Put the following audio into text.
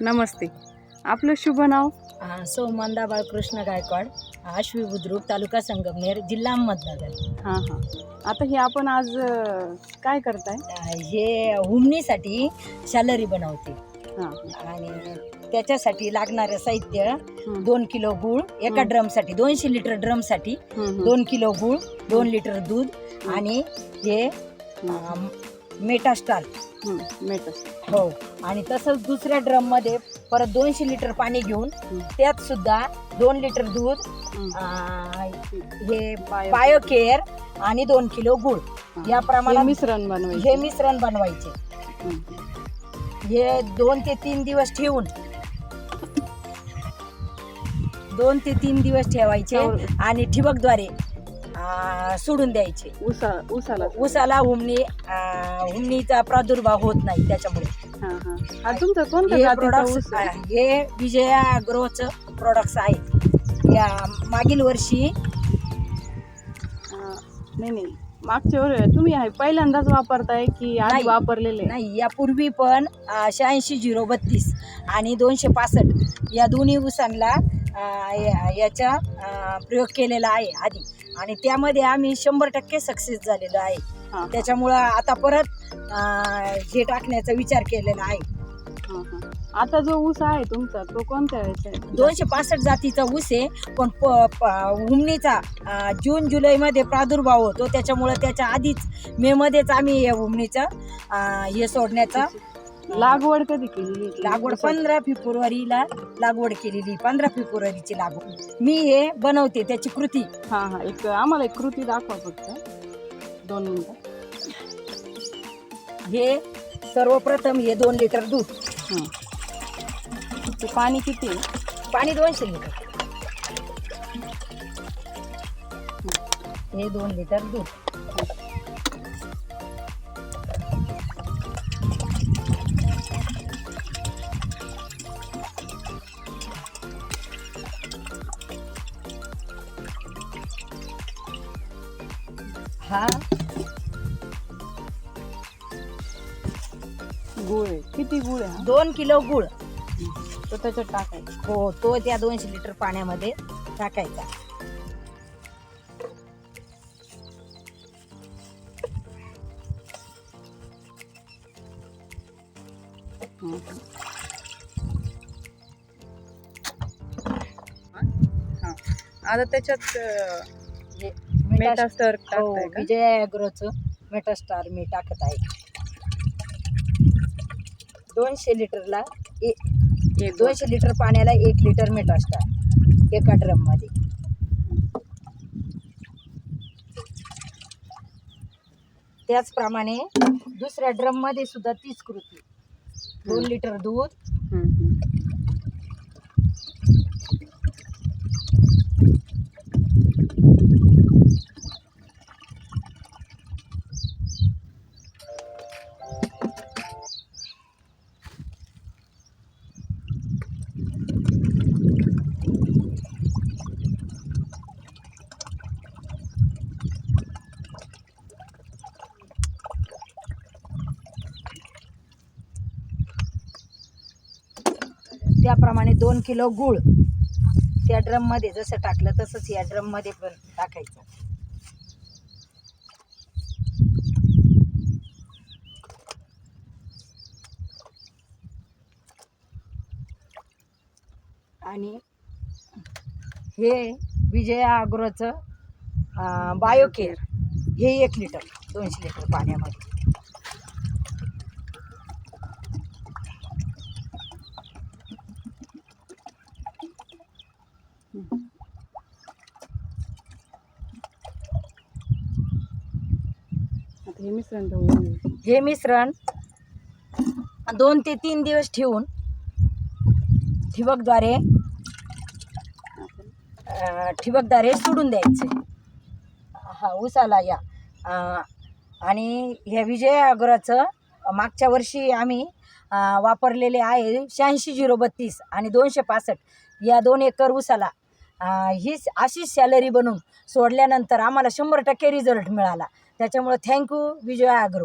नमस्ते. आपलं शुभ नाव? आ, सौ मंदा बाळकृष्ण गायकवाड आश्वी बुद्रुक तालुका संगमनेर जिल्हा अहमदनगर. हां हां. आता हे आपण आज काय करताय? हे हुमणीसाठी सॅलरी बनवते. हां. आणि त्याच्यासाठी लागणारं साहित्य. दोन किलो गूळ एका. ड्रमसाठी दोनशे लिटर ड्रमसाठी. दोन किलो गूळ दोन लिटर दूध आणि हे मेटास्टाल हं, मेटस हो आणि तसंच दुसऱ्या ड्रममध्ये परत दोनशे लिटर पाणी घेऊन. त्यात सुद्धा दोन लिटर दूध हं. आ, हे बायो- बायोकेअर आणि दोन किलो गुळ. या हे प्रमाणात मिश्रण हे बनवायचे मिश्रण बनवायचे हं. हे दोन ते तीन दिवस ठेवून दोन ते तीन दिवस ठेवायचे त्यावर- आणि ठिबकद्वारे सोडून द्यायचे. उसा उसाला ऊसाला हुमणी हुमणीचा प्रादुर्भाव होत नाही त्याच्यामुळे. हां हां. हा तुमचा कोणता हे जातीचा products- ऊस आहे? आ, हे विजया अग्रोचं प्रोडक्ट्स आहेत या मागील वर्षी हां, नाही नाही. मागच्या वेळी तुम्ही आहे पहिल्यांदाच वापरताय की आधी नाही. वापरलेले? नाही यापूर्वी पण शहाऐंशी झिरो बत्तीस आणि दोनशे पासष्ट या दोन्ही ऊसांना या- याचा प्रयोग केलेला आहे आधी. आणि त्यामध्ये आम्ही शंभर टक्के सक्सेस झालेलो आहे. त्याच्यामुळं आता परत हे टाकण्याचा विचार केलेला आहे. आता जो ऊस आहे तुमचा तो कोणत्या आहे? दोनशे पासष्ट जातीचा ऊस आहे पण उमणीचा जून जुलैमध्ये प्रादुर्भाव होतो. त्याच्यामुळं त्याच्या आधीच मेमध्येच आम्ही या उमणीचं हे सोडण्याचा लागवड कधी केली लागवड पंधरा फेब्रुवारीला लागवड केलेली पंधरा फेब्रुवारीची लागवड. मी हे बनवते त्याची कृती. हां हां. एक आम्हाला एक कृती दाखवा फक्त. दोन मिनिटं. हे सर्वप्रथम हे दोन लिटर दूध. हां. ते पाणी किती आहे? पाणी दोनशे लिटर. हे दोन लिटर दूध. हा. गुळ आहे. किती गुळ आहे हा? दोन किलो गुळ. तो त्याच्यात टाकायचा. हो तो त्या दोनशे लिटर पाण्यामध्ये टाकायचा. हं. हां. आता त्याच्यात अं, मेटास्टर हो टाकताय का? विजय ॲग्रोचं मेटास्टार मी टाकत आहे. दोनशे लिटरला ए- एक दोनशे लिटर पाण्याला एक लिटर मेटास्टार एका ड्रममध्ये त्याचप्रमाणे दुसऱ्या ड्रममध्ये सुद्धा तीच कृती. दोन लिटर दूध. त्याप्रमाणे दोन किलो गूळ त्या ड्रममध्ये जसं टाकलं तसंच या ड्रममध्ये पण टाकायचं. आणि हे विजया अग्रोचं बायोकेअर हे एक लिटर दोनशे लिटर पाण्यामध्ये. हे मिश्रण हे मिश्रण दोन ते तीन दिवस ठेवून ठिबकद्वारे ठिबकद्वारे सोडून द्यायचे. हा ऊसाला या. आणि ह्या विजय अगोराचं मागच्या वर्षी आम्ही वापरलेले आहे शहाऐंशी झिरो बत्तीस आणि दोनशे पासष्ट. या दोन एकर ऊसाला ही अशीच सॅलरी बनवून सोडल्यानंतर आम्हाला शंभर टक्के रिझल्ट मिळाला. त्याच्यामुळं थँक्यू विजय आग्रो.